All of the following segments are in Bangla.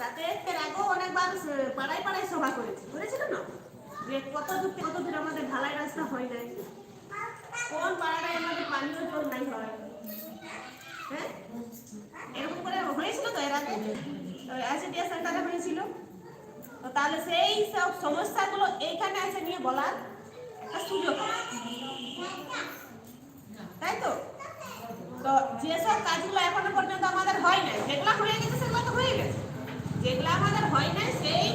তাতে এর আগেও অনেকবার পাড়ায় পাড়ায় সভা করেছে। করেছিল না? যে কত দূর কত দূর আমাদের ঢালাই রাস্তা হয় নাই। কোন পাড়াটায় আমাদের পানীয় জল নাই হয়? হ্যাঁ? এরকম করে হয়েছিল তো এর আগে? সেন্টারে হয়েছিল। তো তাহলে সেই সব সমস্যাগুলো এইখানে এসে নিয়ে বলার একটা সুযোগ। তাই তো? তো যেসব কাজগুলো এখনও পর্যন্ত আমাদের হয় নাই, যেগুলো হয়ে গেছে, সেগুলো তো হয়ে গেছে। যেগুলো আমাদের হয় নাই সেই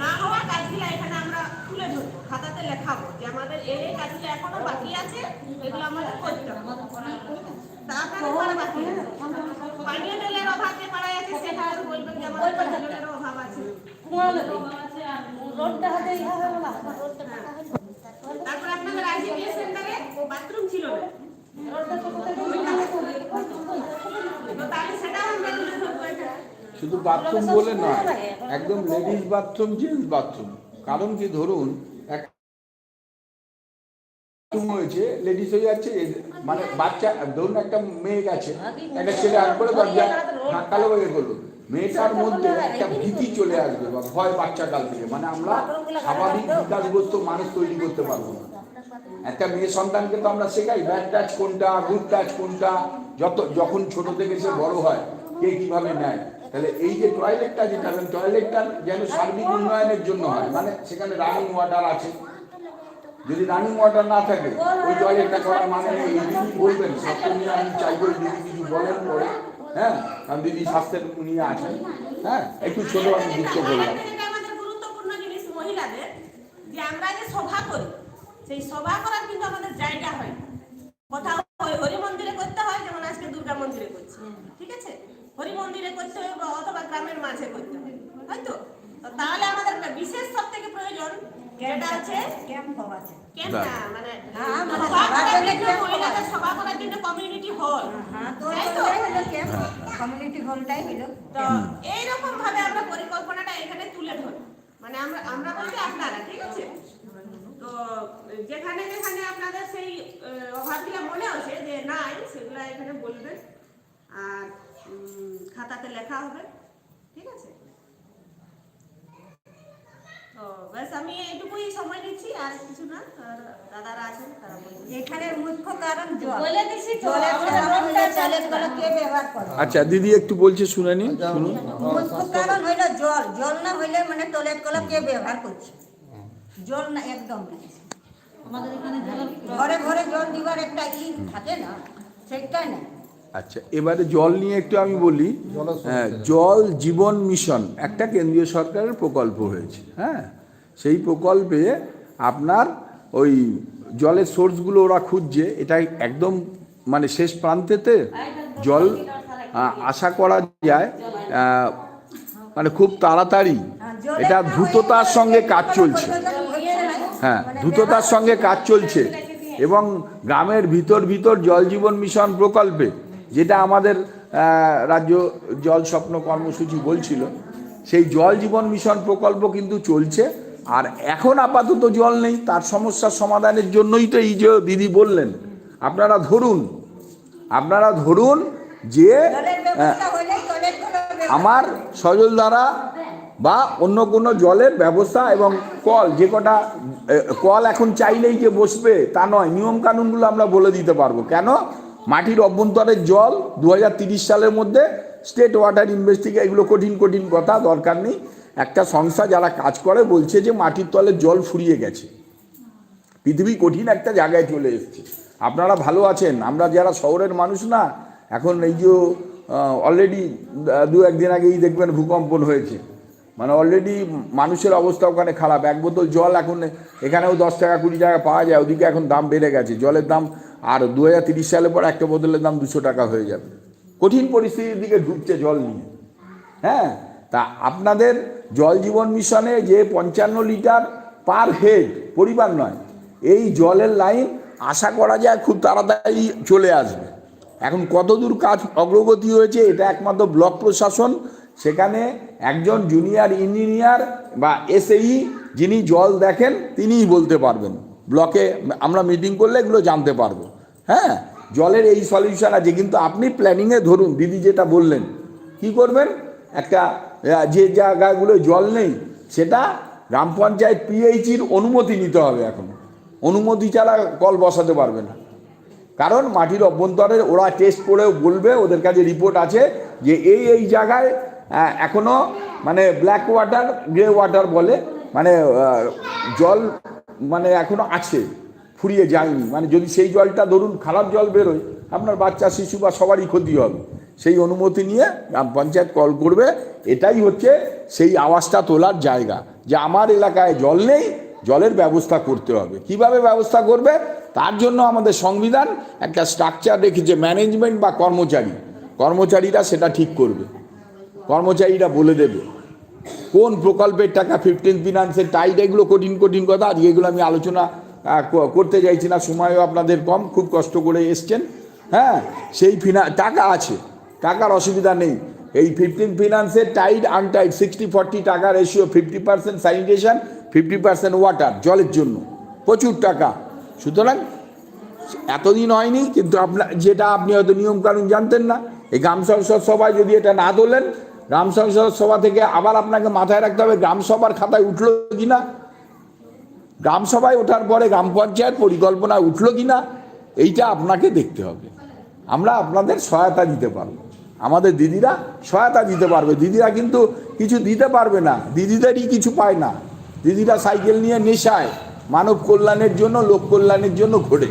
না হওয়া কাজগুলো এখানে আমরা তুলে ধরবো খাতাতে লেখাবো। যে আমাদের এই কাজগুলো এখনও বাকি আছে এগুলো আমাদের করতে বাকি আছে। পানীয় জলের অভাব যে পাড়ায় আছে সেটা আর বলবেন যে আমাদের পানীয় জলের অভাব আছে। তারপর আপনাদের আইসিডিএস সেন্টারে বাথরুম ছিল না। তাহলে সেটাও আমরা তুলে ধরবো। শুধু বাথরুম বলে নয়, একদম লেডিস বাথরুম জেন্টস বাথরুম কারণ কি ধরুন বাথরুম হয়েছে লেডিস হয়ে যাচ্ছে মানে বাচ্চা, ধরুন একটা মেয়ে গেছে, একটা ছেলে করে দরজা কালো হয়ে গেলো। মেয়েটার মধ্যে একটা ভীতি চলে আসবে বা ভয় বাচ্চা কাল থেকে। মানে আমরা স্বাভাবিক বিকাশগ্রস্ত মানুষ তৈরি করতে পারব না। একটা মেয়ে সন্তানকে তো আমরা শেখাই ব্যাড টাচ কোনটা গুড টাচ কোনটা, যত যখন ছোট থেকে সে বড় হয়, কে কীভাবে নেয়। তাহলে এই যে টয়লেটটা যেটা টয়লেটটা যেন সার্বিক উন্নয়নের জন্য হয় মানে সেখানে রানিং ওয়াটার আছে। যদি রানিং ওয়াটার না থাকে, ওই টয়লেটটা করার মানে নেই। বলবেন স্বাস্থ্য আমি চাইব দিদি কিছু বলেন পরে। হ্যাঁ কারণ দিদি স্বাস্থ্যের নিয়ে আছেন। হ্যাঁ একটু ছোট আমি যুক্ত করলাম। সেই সভা করার কিন্তু আমাদের জায়গা হয় কোথাও হরি মন্দিরে করতে হয়, যেমন আজকে দুর্গা মন্দিরে করছি। ঠিক আছে? হরি মন্দিরে করতে হবে বা অথবা গ্রামের মাঝে করতে হবে হয়তো তো? তাহলে আমাদের একটা বিশেষ সব থেকে প্রয়োজন যেটা আছে? ক্যাম্প না মানে সভা করার জন্য মহিলাদের সভা করার জন্য কমিউনিটি হল কমিউনিটি হলটাই হলো তো এইরকম ভাবে আমরা পরিকল্পনাটা এখানে তুলে ধরি মানে আমরা আমরা বলতে আপনারা ঠিক আছে? তো যেখানে যেখানে আপনাদের সেই অভাবগুলো মনে আছে যে নাই সেগুলা এখানে বলবেন। আর খাতাতে লেখা হবে। ঠিক আছে? তো ব্যাস আমি এইটুকুই সময় দিচ্ছি আর কিছু না। দাদারা আছেন তারা বলবেন মুখ্য কারণ বলে দিছি তো, জলের আমাদের কারণ হইল রোডটা জলেরগুলো কে ব্যবহার করে? আচ্ছা দিদি একটু বলছে শুনে নিন। শুনুন। মুখ্য কারণ হইল জল। জল না হইলে মানে টয়লেটগুলো কে ব্যবহার করছে? জল না একদম নাই আমাদের এখানে ঘরে ঘরে জল দিবার একটা ই থাকে না সেটাই না। আচ্ছা এবারে জল নিয়ে একটু আমি বলি হ্যাঁ জল জীবন মিশন একটা কেন্দ্রীয় সরকারের প্রকল্প হয়েছে হ্যাঁ? সেই প্রকল্পে আপনার ওই জলের সোর্সগুলো ওরা খুঁজছে এটা একদম মানে শেষ প্রান্তেতে জল আশা করা যায় মানে খুব তাড়াতাড়ি এটা দ্রুততার সঙ্গে কাজ চলছে হ্যাঁ দ্রুততার সঙ্গে কাজ চলছে এবং গ্রামের ভিতর ভিতর জল জীবন মিশন প্রকল্পে যেটা আমাদের রাজ্য জল স্বপ্ন কর্মসূচি বলছিল সেই জল জীবন মিশন প্রকল্প কিন্তু চলছে আর এখন আপাতত জল নেই তার সমস্যার সমাধানের জন্যই তো এই যে দিদি বললেন। আপনারা ধরুন আপনারা ধরুন যে আমার সজল দ্বারা বা অন্য কোনো জলের ব্যবস্থা এবং কল যে কটা কল এখন চাইলেই যে বসবে তা নয় নিয়ম কানুনগুলো আমরা বলে দিতে পারব। কেন? মাটির অভ্যন্তরের জল দু সালের মধ্যে স্টেট ওয়াটার ইনভেস্টিগে এগুলো কঠিন কঠিন কথা, দরকার নেই। একটা সংস্থা যারা কাজ করে বলছে যে মাটির তলে জল ফুরিয়ে গেছে। পৃথিবী কঠিন একটা জায়গায় চলে এসেছে। আপনারা ভালো আছেন, আমরা যারা শহরের মানুষ না, এখন এই যে অলরেডি দু একদিন আগেই দেখবেন ভূকম্পন হয়েছে। মানে অলরেডি মানুষের অবস্থা ওখানে খারাপ। এক বোতল জল এখন এখানেও দশ টাকা, কুড়ি টাকা পাওয়া যায়, ওদিকে এখন দাম বেড়ে গেছে। জলের দাম আর দু সালের পর একটা বোতলের দাম দুশো টাকা হয়ে যাবে। কঠিন পরিস্থিতির দিকে ঢুকছে জল নিয়ে। হ্যাঁ? তা আপনাদের জল জীবন মিশনে যে পঞ্চান্ন লিটার পার হেড পরিবার নয়, এই জলের লাইন আশা করা যায় খুব তাড়াতাড়ি চলে আসবে। এখন কতদূর কাজ অগ্রগতি হয়েছে এটা একমাত্র ব্লক প্রশাসন, সেখানে একজন জুনিয়র ইঞ্জিনিয়ার বা এসএই যিনি জল দেখেন তিনিই বলতে পারবেন। ব্লকে আমরা মিটিং করলে এগুলো জানতে পারব। হ্যাঁ জলের এই সলিউশন আছে। কিন্তু আপনি প্ল্যানিংয়ে ধরুন, দিদি যেটা বললেন, কি করবেন? একটা যে জায়গাগুলো জল নেই, সেটা গ্রাম পঞ্চায়েত পিএইচির অনুমতি নিতে হবে এখন। অনুমতি ছাড়া কল বসাতে পারবে না। কারণ মাটির অভ্যন্তরে ওরা টেস্ট করে বলবে, ওদের কাছে রিপোর্ট আছে যে এই এই জায়গায় এখনও মানে ব্ল্যাক ওয়াটার গ্রে ওয়াটার বলে মানে জল মানে এখনও আছে। ফুরিয়ে যায়নি। মানে যদি সেই জলটা ধরুন, খারাপ জল বেরোয়, আপনার বাচ্চা, শিশু বা সবারই ক্ষতি হবে। সেই অনুমতি নিয়ে গ্রাম পঞ্চায়েত কল করবে। এটাই হচ্ছে সেই আওয়াজটা তোলার জায়গা, যে আমার এলাকায় জল নেই, জলের ব্যবস্থা করতে হবে। কীভাবে ব্যবস্থা করবে? তার জন্য আমাদের সংবিধান একটা স্ট্রাকচার রেখেছে ম্যানেজমেন্ট বা কর্মচারী, কর্মচারীরা সেটা ঠিক করবে। কর্মচারীরা বলে দেবে, কোন প্রকল্পের টাকা ফিফটিন ফিনান্সের টাইট এগুলো কঠিন কঠিন কথা, আর এগুলো আমি আলোচনা করতে চাইছি না, সময়ও আপনাদের কম, খুব কষ্ট করে এসছেন। হ্যাঁ সেই ফিনা টাকা আছে, টাকার অসুবিধা নেই। এই ফিফটিন ফিনান্সের টাইট আনটাইট সিক্সটি ফর্টি টাকা ratio fifty percent sanitation fifty percent water জলের জন্য। প্রচুর টাকা। সুতরাং, এতদিন হয়নি, কিন্তু আপনার যেটা আপনি হয়তো নিয়মকানুন জানতেন না, এই গ্রাম সংসদ সভায় যদি এটা না তোলেন, গ্রাম সংসদ সভা থেকে আবার আপনাকে মাথায় রাখতে হবে, গ্রাম সভার খাতায় উঠল কি না গ্রাম সভায় ওঠার পরে গ্রাম পঞ্চায়েত পরিকল্পনা উঠল কি না এইটা আপনাকে দেখতে হবে। আমরা আপনাদের সহায়তা দিতে পারব। আমাদের দিদিরা সহায়তা দিতে পারবে। দিদিরা কিন্তু কিছু দিতে পারবে না। দিদিদেরই কিছু পায় না। দিদিরা সাইকেল নিয়ে নেশায়। মানব কল্যাণের জন্য, লোক কল্যাণের জন্য ঘোরে।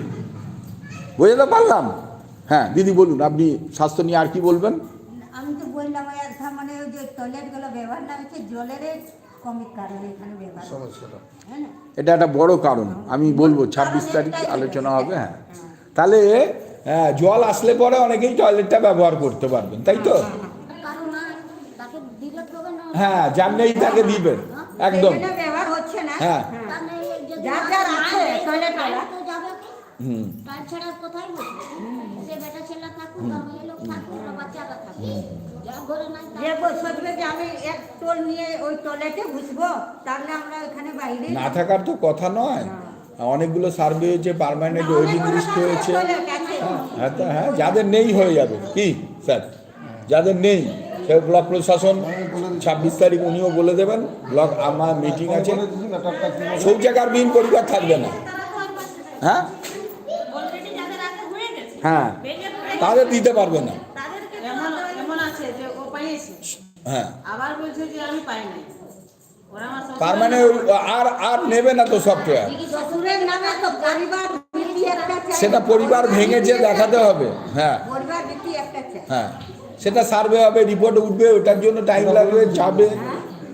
বুঝতে পারলাম? হ্যাঁ দিদি বলুন, আপনি স্বাস্থ্য নিয়ে আর কি বলবেন? আমি তো বললাম মানে ওই যে টয়লেটগুলো ব্যবহার না হচ্ছে, জলের হ্যাঁ এটা একটা বড় কারণ আমি বলব ছাব্বিশ তারিখ আলোচনা হবে হ্যাঁ। তাহলে হ্যাঁ, জল আসলে পরে অনেকেই টয়লেটটা ব্যবহার করতে পারবেন তাই তো? হ্যাঁ যার নেই তাকে দিবেন একদম। সেখানে ব্যবহার হচ্ছে না। হ্যাঁ। হুম কোথায় সে বেটা ছেলে থাকুক বাচ্চারা থাকুক যে বই যে আমি এক টোল নিয়ে ওই টয়লেটে ঘুষবো তাহলে আমরা এখানে বাইরে না থাকার তো কথা নয়। অনেকগুলো সার্ভে হয়েছে পার্মানেন্ট ওয়েটিং লিস্ট হয়েছে। হ্যাঁ তা হ্যাঁ যাদের নেই হয়ে যাবে। কি স্যার? যাদের নেই সে ব্লক প্রশাসন ছাব্বিশ তারিখ উনিও বলে দেবেন ব্লক আমার মিটিং আছে। কি হবে। শৌচাগারবিহীন পরিবার থাকবে না। হ্যাঁ? হয়ে হ্যাঁ তাদের দিতে পারবে না। হ্যাঁ। আবার বলছে যে আমি পাই নাই ওরা আমার শ্বশুর- তার মানে আর আর নেবে না তো সফটওয়্যার শ্বশুরের নামে তো পরিবার রীতি একটা চাই? সেটা পরিবার ভেঙেছে দেখাতে হবে। হ্যাঁ। পরিবার রীতি একটা চাই। হ্যাঁ। সেটা সার্ভে হবে রিপোর্ট উঠবে ওটার জন্য টাইম লাগবে যাবে।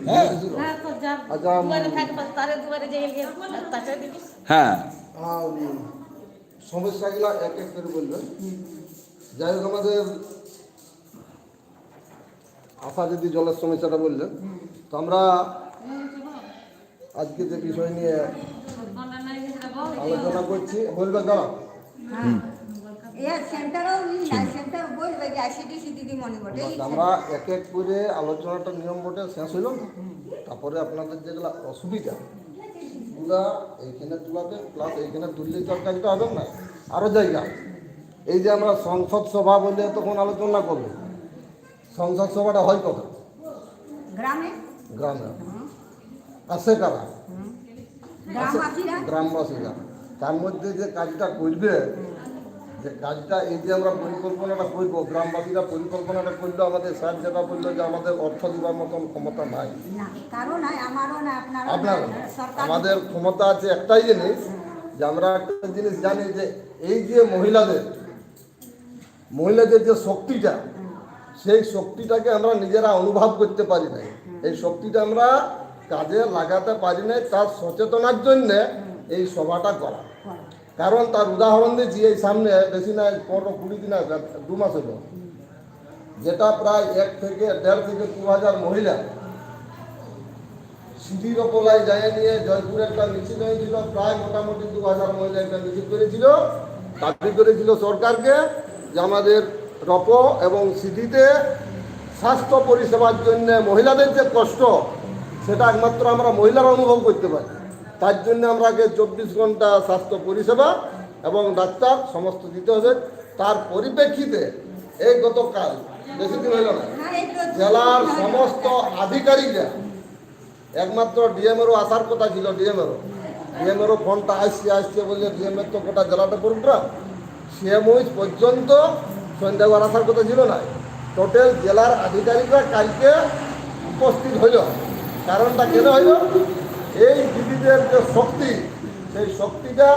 হ্যাঁ। হ্যাঁ, তো যা আচ্ছা, যে হ্যাঁ। সমস্যাগুলো এক এক করে বলবেন। যাই হোক আমাদের আশা যদি জলের সমস্যাটা বললেন তো আমরা আজকে যে বিষয় নিয়ে আলোচনা করছি বলবে দাঁড়া। এর সেন্টারও না সেন্টার বলবে যে আইসিডিসি দিদি বটে আমরা এক এক করে আলোচনাটা নিয়ম বটে শেষ হইল না। তারপরে আপনাদের যেগুলো অসুবিধা গুলা এইখানে তুলাতে প্লাস এইখানে তুললে তো আর কাজটা হবে না আরও জায়গা। এই যে আমরা সংসদ সভা বলে তখন আলোচনা করব। সংসদ সভাটা হয় কত? গ্রামে? গ্রামে। আসে কারা? গ্রামবাসীরা? তার মধ্যে যে কাজটা করবে যে কাজটা এই যে আমরা পরিকল্পনাটা করব গ্রামবাসীরা পরিকল্পনাটা করল আমাদের স্যার যেটা বলল যে আমাদের অর্থ দেওয়ার মতন ক্ষমতা নাই। আপনার আমাদের ক্ষমতা আছে একটাই জিনিস যে আমরা একটা জিনিস জানি যে এই যে মহিলাদের মহিলাদের যে শক্তিটা সেই শক্তিটাকে আমরা নিজেরা অনুভব করতে পারি নাই। এই শক্তিটা আমরা কাজে লাগাতে পারি নাই, তার সচেতনার জন্য এই সভাটা করা। কারণ তার উদাহরণ দিচ্ছি এই সামনে বেশি না পনেরো কুড়ি দিন আগে, দু মাস হলো। যেটা প্রায় এক থেকে দেড় থেকে দু হাজার মহিলা সিঁড়ির ওপলায় যায় নিয়ে জয়পুরে একটা মিছিল হয়েছিল, প্রায় মোটামুটি দু হাজার মহিলা একটা মিছিল করেছিল। দাবি করেছিল সরকারকে যে আমাদের রপ এবং সিটিতে স্বাস্থ্য পরিষেবার জন্য মহিলাদের যে কষ্ট, সেটা একমাত্র আমরা মহিলারা অনুভব করতে পারি। তার জন্য আগে চব্বিশ ঘণ্টা স্বাস্থ্য পরিষেবা এবং ডাক্তার সমস্ত দিতে হবে তার পরিপ্রেক্ষিতে এই গতকাল, বেশি দিন হইল না না জেলার সমস্ত আধিকারিকরা, একমাত্র ডিএমেরও আসার কথা ছিল ডিএমেরও ডিএমেরও ফোনটা আসছে আসছে বলে ডিএমের তো গোটা জেলাটা পুরোটা সিএমওইচ পর্যন্ত সন্ধ্যাবার আসার কথা ছিল না। টোটাল জেলার আধিকারিকরা কালকে উপস্থিত হইল। কারণটা কেন হইল? এই দিদিদের যে শক্তি, সেই শক্তিটা,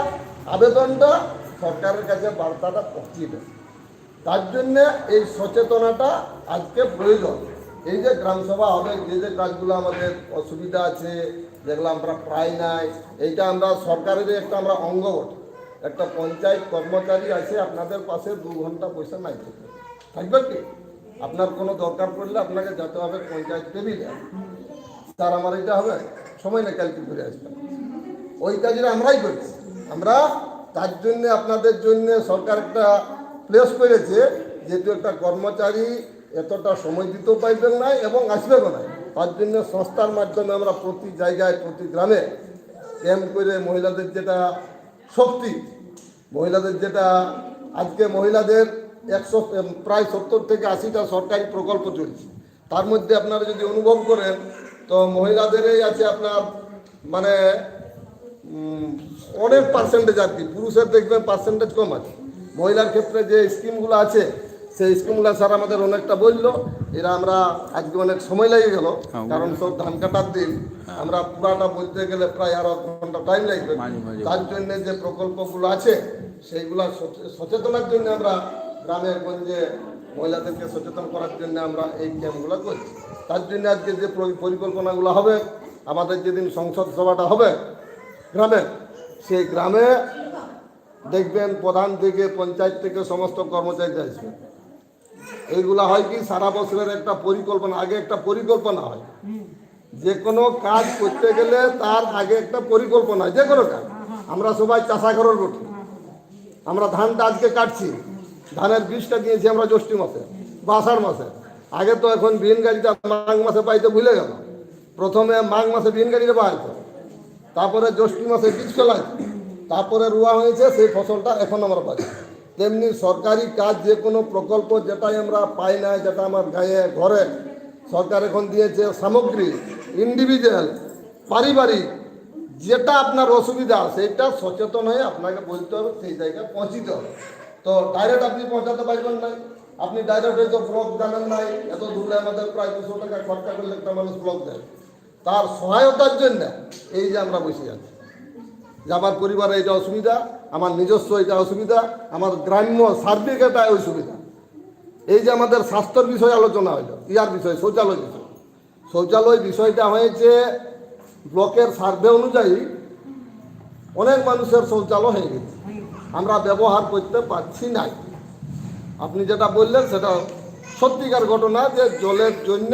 আবেদনটা সরকারের কাছে বার্তাটা পৌঁছিয়ে দেয় তার জন্যে এই সচেতনতা আজকে প্রয়োজন। এই যে গ্রামসভা হবে যে যে কাজগুলো আমাদের অসুবিধা আছে যেগুলো আমরা প্রায় নাই, এইটা আমরা সরকারের একটা আমরা অঙ্গ বটে একটা পঞ্চায়েত কর্মচারী আছে, আপনাদের পাশে দু ঘণ্টা পয়সা নাই থাকবে থাকবে কি? আপনার কোনো দরকার পড়লে আপনাকে যেতে হবে পঞ্চায়েত টেবিলে স্যার, আমার এটা হবে, সময় না কালকে ঘুরে আসবেন ওই কাজটা আমরাই করছি আমরা তার জন্য, আপনাদের জন্য সরকার একটা প্লেস করেছে, যেহেতু একটা কর্মচারী এতটা সময় দিতেও পাইবেন না এবং আসবেও না। তার জন্য সংস্থার মাধ্যমে আমরা প্রতি জায়গায়, প্রতি গ্রামে ক্যাম্প করে মহিলাদের যেটা শক্তি। মহিলাদের যেটা, আজকে মহিলাদের একশো প্রায় সত্তর থেকে আশিটা সরকারি প্রকল্প চলছে। তার মধ্যে আপনারা যদি অনুভব করেন, তো মহিলাদেরই আছে আপনার মানে অনেক পার্সেন্টেজ আর কি। পুরুষের দেখবেন পার্সেন্টেজ কম আছে। মহিলার ক্ষেত্রে যে স্কিমগুলো আছে সেই স্কিমগুলো স্যার আমাদের অনেকটা বলল এরা আমরা আজকে অনেক সময় লেগে গেল কারণ সব ধান কাটার দিন আমরা পুরাটা বলতে গেলে প্রায় আরও এক ঘণ্টা টাইম লাগবে। তার জন্য যে প্রকল্পগুলো আছে সেইগুলা সচেতনার জন্য আমরা গ্রামে গঞ্জে মহিলাদেরকে সচেতন করার জন্য আমরা এই ক্যাম্পগুলো করছি। তার জন্য আজকে যে পরিকল্পনাগুলো হবে আমাদের যেদিন সংসদ সভাটা হবে গ্রামে সেই গ্রামে দেখবেন প্রধান থেকে পঞ্চায়েত থেকে সমস্ত কর্মচারী আসবে। এইগুলা হয় কি, সারা বছরের একটা পরিকল্পনা, আগে একটা পরিকল্পনা হয়। যে কোনো কাজ করতে গেলে তার আগে একটা পরিকল্পনা যে কোনো কাজ। আমরা সবাই চাষা ঘরের বটি আমরা ধানটা আজকে কাটছি। ধানের বীজটা দিয়েছি আমরা জ্যৈষ্ঠ মাসে বা আষাঢ় মাসে। আগে তো এখন বিহীন গাড়িটা মাঘ মাসে পাইতে ভুলে গেল। প্রথমে মাঘ মাসে বিহীন গাড়িটা পাইতো। তারপরে জ্যৈষ্ঠ মাসে বীজ ফেলাই তারপরে রোয়া হয়েছে, সেই ফসলটা এখন আমরা পাচ্ছি তেমনি সরকারি কাজ যে কোনো প্রকল্প যেটাই আমরা পাই না, যেটা আমার গায়ে ঘরে, সরকার এখন দিয়েছে সামগ্রী ইন্ডিভিজুয়াল পারিবারিক, যেটা আপনার অসুবিধা সেইটা সচেতন হয়ে আপনাকে বলতে হবে, সেই জায়গায় পৌঁছিতে হবে। তো ডাইরেক্ট আপনি পৌঁছাতে পারবেন না। আপনি ডাইরেক্ট হয়তো ব্লক জানেন নাই, এত দূরে আমাদের প্রায় দুশো টাকা খরচা করলে একটা মানুষ ব্লক দেয়। তার সহায়তার জন্য এই যে আমরা বসে আছি। যে আমার পরিবারে এটা অসুবিধা আমার নিজস্ব এটা অসুবিধা আমার গ্রাম্য সার্বিক এটা অসুবিধা। এই যে আমাদের স্বাস্থ্যর বিষয়ে আলোচনা হইল ইয়ার বিষয় শৌচালয় বিষয়। শৌচালয় বিষয়টা হয়েছে ব্লকের সার্ভে অনুযায়ী অনেক মানুষের শৌচালয় হয়ে গেছে। আমরা ব্যবহার করতে পারছি নাই। আপনি যেটা বললেন সেটা সত্যিকার ঘটনা যে জলের জন্য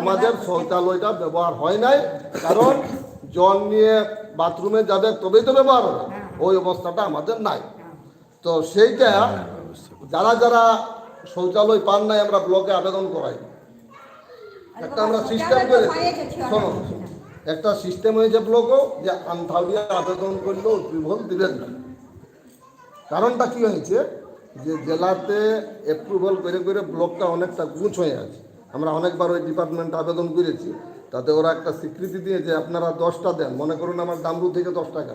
আমাদের শৌচালয়টা ব্যবহার হয় নাই। কারণ জল নিয়ে বাথরুমে যাবে তবেই তো ব্যবহার হবে। ওই অবস্থাটা আমাদের নাই। তো সেইটা যারা যারা শৌচালয় পান নাই আমরা ব্লকে আবেদন করাই। একটা আমরা সিস্টেম করেছি। শোনো একটা সিস্টেম হয়েছে ব্লকও যে আনথাউডিয়া আবেদন করলেও বিভল দিবেন না। কারণটা কি হয়েছে? যে জেলাতে অ্যাপ্রুভাল করে করে ব্লকটা অনেকটা গুছ হয়ে আছে আমরা অনেকবার ওই ডিপার্টমেন্টে আবেদন করেছি। তাতে ওরা একটা স্বীকৃতি দিয়েছে আপনারা দশটা দেন, মনে করুন আমার ডামরু থেকে দশ টাকা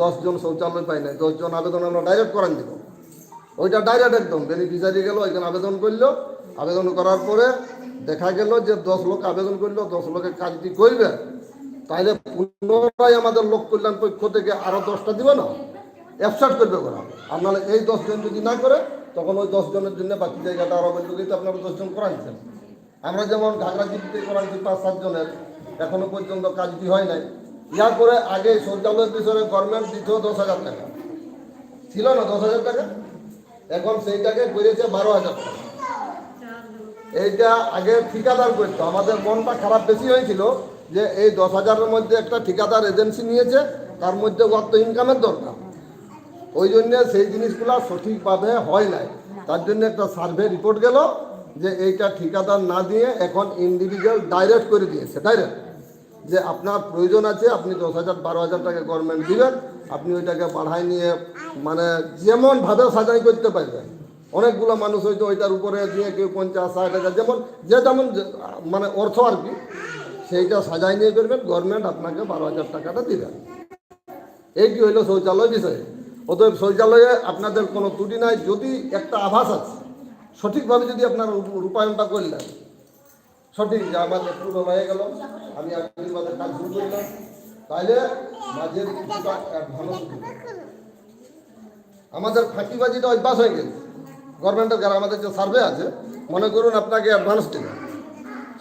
দশজন শৌচালয় পাই নাই, দশজন আবেদন আমরা ডাইরেক্ট করান দিব। ওইটা ডাইরেক্ট একদম বেনিফিশিয়ারি গেল ওইখানে আবেদন করল। আবেদন করার পরে দেখা গেল যে দশ লোক আবেদন করল, দশ লোকের কাজটি করবে, তাহলে পুনরায় আমাদের লোক কল্যাণ পক্ষ থেকে আরও দশটা দিবে না? অ্যাবসার্ট করবে ওরা। আপনারা এই দশজন যদি না করে, তখন ওই দশজনের জন্য বাকি জায়গাটা আরও বলতে আপনারা দশজন করাইছেন আমরা যেমন ঘাগড়া জিপিতে করাইছি পাঁচ সাতজনের এখনও পর্যন্ত কাজটি হয় নাই। ইয়া করে আগে শৌচালয়ের বিষয়ে গভর্নমেন্ট দিত দশ হাজার টাকা। ছিল না দশ হাজার টাকা? এখন সেইটাকে করেছে বারো হাজার টাকা। এইটা আগে ঠিকাদার করতো। আমাদের মনটা খারাপ বেশি হয়েছিল যে এই দশ হাজারের মধ্যে একটা ঠিকাদার এজেন্সি নিয়েছে, তার মধ্যে ওর তো ইনকামের দরকার। ওই জন্য সেই জিনিসগুলো সঠিকভাবে হয় নাই। তার জন্য একটা সার্ভে রিপোর্ট গেল। যে এইটা ঠিকাদার না দিয়ে এখন ইন্ডিভিজুয়াল ডাইরেক্ট করে দিয়েছে ডাইরেক্ট যে আপনার প্রয়োজন আছে, আপনি দশ হাজার, বারো হাজার টাকা গভর্নমেন্ট দিবেন, আপনি ওইটাকে বাড়ায় নিয়ে মানে যেমন যেমনভাবে সাজাই করতে পারবেন। অনেকগুলো মানুষ হয়তো ওইটার উপরে দিয়ে কেউ পঞ্চাশ, ষাট হাজার, যেমন, যে যেমন মানে অর্থ আর কি, সেইটা সাজাই নিয়ে করবেন গভর্নমেন্ট আপনাকে বারো হাজার টাকাটা দিবেন এইটি হইল শৌচালয় বিষয়ে? অতএব শৌচালয়ে আপনাদের কোনো ত্রুটি নাই, যদি একটা আভাস আছে সঠিকভাবে যদি আপনারা রূপ- রূপায়ণটা করলেন সঠিক যে আমার পুরো হয়ে গেল আমি আশীর্বাদে কাজ শুরু করলাম। তাইলে মাঝের কিছুটা অ্যাডভান্স আমাদের ফাঁকিবাজিটা অভ্যাস হয়ে গেছে। গভর্নমেন্টের দ্বারা আমাদের যে সার্ভে আছে মনে করুন আপনাকে অ্যাডভান্স দিল।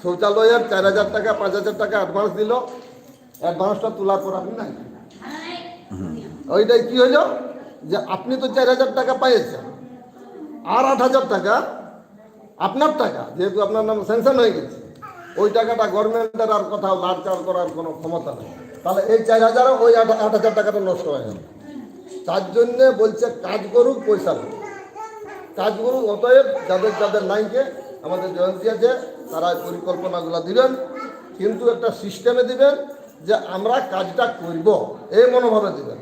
শৌচালয়ের চার হাজার টাকা পাঁচ হাজার টাকা অ্যাডভান্স দিল। অ্যাডভান্সটা তোলার পর আপনি নাই। ওইটাই কি হইল? যে আপনি তো চার হাজার টাকা পাইয়েছেন। আর আট হাজার টাকা আপনার টাকা, যেহেতু আপনার নাম স্যাংশন হয়ে গেছে, ওই টাকাটা গভর্নমেন্টের আর কোথাও লাভ চাল করার কোনো ক্ষমতা নেই। তাহলে এই চার হাজার, ওই আট আট হাজার টাকাটা নষ্ট হয়ে গেল। তার জন্যে বলছে, কাজ করুক, পয়সা করুক কাজ করুক, অতএব যাদের যাদের লাইনকে আমাদের জয়ন্তী আছে, তারা পরিকল্পনাগুলো দিবেন। কিন্তু একটা সিস্টেমে দিবেন যে আমরা কাজটা করব, এই মনোভাবে দিবেন।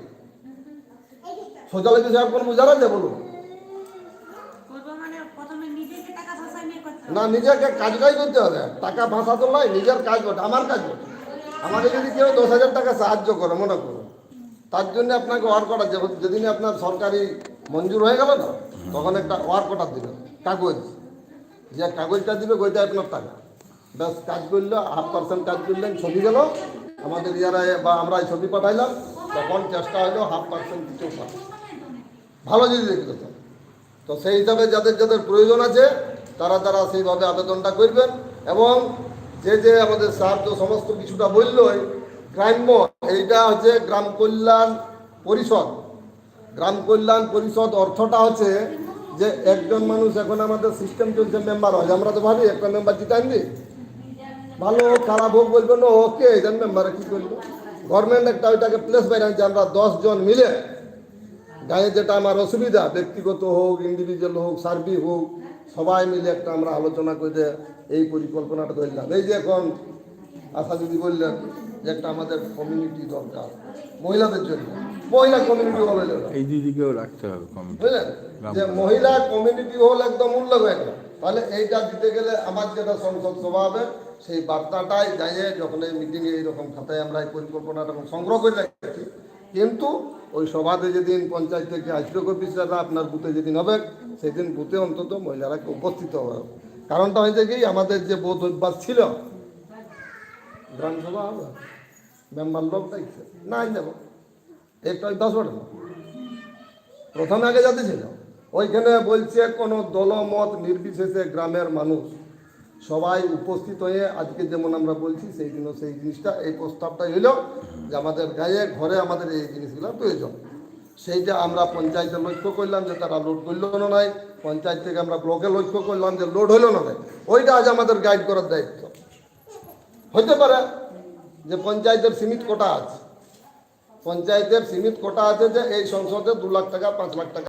শৌচালয় বিষয়ে কোন বোঝার আছে বলুন করব মানে প্রথমে নিজেকে টাকা পয়সা নিয়ে করতে হবে না, নিজেকে কাজটাই করতে হবে। টাকা ভাষা তো নয়, নিজের কাজ করতে আমার কাজ করতে আমাকে যদি কেউ দশ হাজার টাকা সাহায্য করে, মনে করুন তার জন্য আপনাকে অর্ডার যে- যেদিন আপনার সরকারি মঞ্জুর হয়ে গেল না, তখন একটা ওয়ার্ক অর্ডার দিবেন কাগজ। যে কাগজটা দিবে, ওইটা আপনার টাকা। ব্যাস, কাজ করল, হাফ পার্সেন্ট কাজ করলেন, ছবি গেল। আমাদের ইয়ারা বা আমরা ছবি পাঠাইলাম, তখন চেষ্টা হলো হাফ পার্সেন্ট কিছু ভালো যদি দেখতে তো সেই হিসাবে যাদের যাদের প্রয়োজন আছে তারা তারা সেইভাবে আবেদনটা করবেন এবং যে যে আমাদের সাহায্য সমস্ত কিছুটা বললই, গ্রাম্য, এইটা হচ্ছে গ্রাম কল্যাণ পরিষদ। গ্রাম কল্যাণ পরিষদ অর্থটা হচ্ছে যে একজন মানুষ এখন আমাদের সিস্টেম চলছে মেম্বার হয়। আমরা তো ভাবি একটা মেম্বার জিতান দিই ভালো হোক, খারাপ হোক, বলবেন না ওকে এজন মেম্বারে কী করব? গভর্নমেন্ট একটা ওইটাকে প্লেস বাইরে আনছে আমরা দশ জন মিলে। গায়ে যেটা আমার অসুবিধা, ব্যক্তিগত হোক ইন্ডিভিজুয়াল হোক সার্ভি হোক সবাই মিলে একটা আমরা আলোচনা করে এই পরিকল্পনাটা ধরলাম। এই যে এখন আশা যদি বললেন যে একটা আমাদের কমিউনিটি দরকার মহিলাদের জন্য। মহিলা কমিউনিটি হল এই দিদিকেও রাখতে হবে বুঝলেন? যে মহিলা কমিউনিটি হল একদম উল্লেখ হয়ে গেল তাহলে এইটা দিতে গেলে আমার যেটা সংসদ সভা হবে সেই বার্তাটাই যাইয়ে যখন এই মিটিংয়ে এইরকম খাতায় আমরা এই পরিকল্পনাটা সংগ্রহ করে রাখছি। কিন্তু ওই সভাতে যেদিন পঞ্চায়েত থেকে আশ্রয় অফিসাররা আপনার বুথে যেদিন হবে, সেদিন বুথে অন্তত মহিলারা উপস্থিত হবে। কারণটা হয়েছে কি, আমাদের যে বোধ অভ্যাস ছিল, গ্রামসভা হবে, মেম্বার লোক দেখছে নাই যাব। একটা অভ্যাস ওঠে প্রথমে আগে যাতে ছিল, ওইখানে বলছে কোনো দলমত নির্বিশেষে গ্রামের মানুষ সবাই উপস্থিত হয়ে আজকে যেমন আমরা বলছি, সেই দিনও সেই জিনিসটা, এই প্রস্তাবটাই হইল যে আমাদের গায়ে, ঘরে আমাদের এই জিনিসগুলো প্রয়োজন। সেইটা আমরা পঞ্চায়েতে লক্ষ্য করলাম যে তারা লোড করল না নাই। পঞ্চায়েত থেকে আমরা ব্লকে লক্ষ্য করলাম যে লোড হইল না নাই। ওইটা আজ আমাদের গাইড করার দায়িত্ব। হতে পারে যে পঞ্চায়েতের সীমিত কোটা আছে? পঞ্চায়েতের সীমিত কোটা আছে যে এই সংসদে দু লাখ টাকা, পাঁচ লাখ টাকা